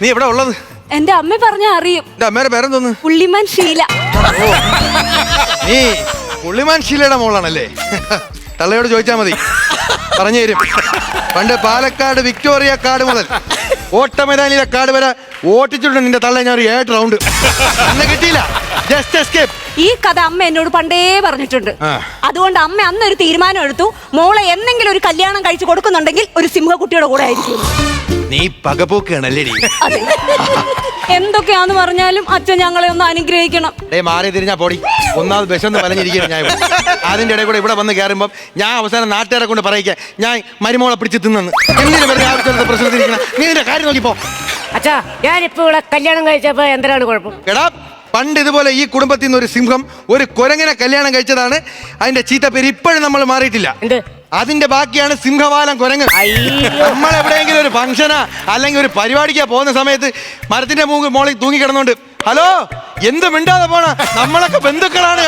നീ എവിടെ ഉള്ളത്? എന്റെ അമ്മ പറഞ്ഞ അറിയും. എന്റെ അമ്മേടെ പേരെന്തോന്ന്? പുള്ളിമാൻ ശീല നീ പുള്ളിമാൻ ശീലയുടെ മോളാണല്ലേ? തള്ളയോട് ചോദിച്ചാ മതി. പറഞ്ഞു തരും. പണ്ട് പാലക്കാട് വിക്ടോറിയ കാട് മുതൽ ഓട്ടമൈതാനിയിലെ കാട് വരെ ഓട്ടിച്ചിട്ടുണ്ട് നിന്റെ തള്ള ഞാൻ ഒരു ഏഴ് റൗണ്ട് അന്ന് കിട്ടിയില്ല. ജസ്റ്റ് എസ്കേപ്പ് ഈ കഥ അമ്മ എന്നോട് പണ്ടേ പറഞ്ഞിട്ടുണ്ട്. അതുകൊണ്ട് അമ്മ അന്ന് ഒരു തീരുമാനം എടുത്തു. മോളെ എന്തെങ്കിലും ഒരു കല്യാണം കഴിച്ചു കൊടുക്കുന്നുണ്ടെങ്കിൽ ഒരു സിംഹക്കുട്ടിയുടെ കൂടെ ആയിരിക്കും. നീ പകപോക്കാണല്ലേടി എന്തൊക്കെയാന്ന് പറഞ്ഞാലും അച്ഛൻ ഞങ്ങളെ ഒന്ന് അനുഗ്രഹിക്കണം. ഡേ മാറി തിരിഞ്ഞാ പോടി. ഒന്നാമത് വിശന്ന് വലഞ്ഞിരിക്കുന്നു ഞാൻ ഇവിടെ. അതിന്റെ ഇടയിൽ കൂടെ ഇവിടെ വന്ന് കയറുമ്പോൾ ഞാൻ അവസാനം നാട്ടുകാരെ കൊണ്ട് പറയിക്കാൻ ഞാൻ മരുമോളെ പിടിച്ച് തിന്നു എന്തിനു വെറുതെ ആവശ്യത്തെ പ്രശ്നത്തിരിക്കണം? നീ കാര്യം നോക്കിപ്പോ അച്ഛാ ഞാനിപ്പോ ഇവിടെ കല്യാണം കഴിച്ചപ്പോ എന്തിനാണ് കുഴപ്പം? എടാ പണ്ട് ഇതുപോലെ ഈ കുടുംബത്തിൽ നിന്ന് ഒരു സിംഹം ഒരു കുരങ്ങനെ കല്യാണം കഴിച്ചതാണ്. അതിന്റെ ചീത്ത പേര് ഇപ്പോഴും നമ്മൾ മാറിയിട്ടില്ല. എന്ത്? അതിന്റെ ബാക്കിയാണ് സിംഹവാലം കുരങ്ങ്. നമ്മൾ എവിടെയെങ്കിലും ഒരു ഫംഗ്ഷനാ അല്ലെങ്കിൽ ഒരു പരിപാടിക്കാ പോകുന്ന സമയത്ത് മരത്തിന്റെ മൂക്ക് മോളിൽ തൂങ്ങി കിടന്നോണ്ട് ഹലോ എന്ത് മിണ്ടാതെ പോണ? നമ്മളൊക്കെ ബന്ധുക്കളാണ്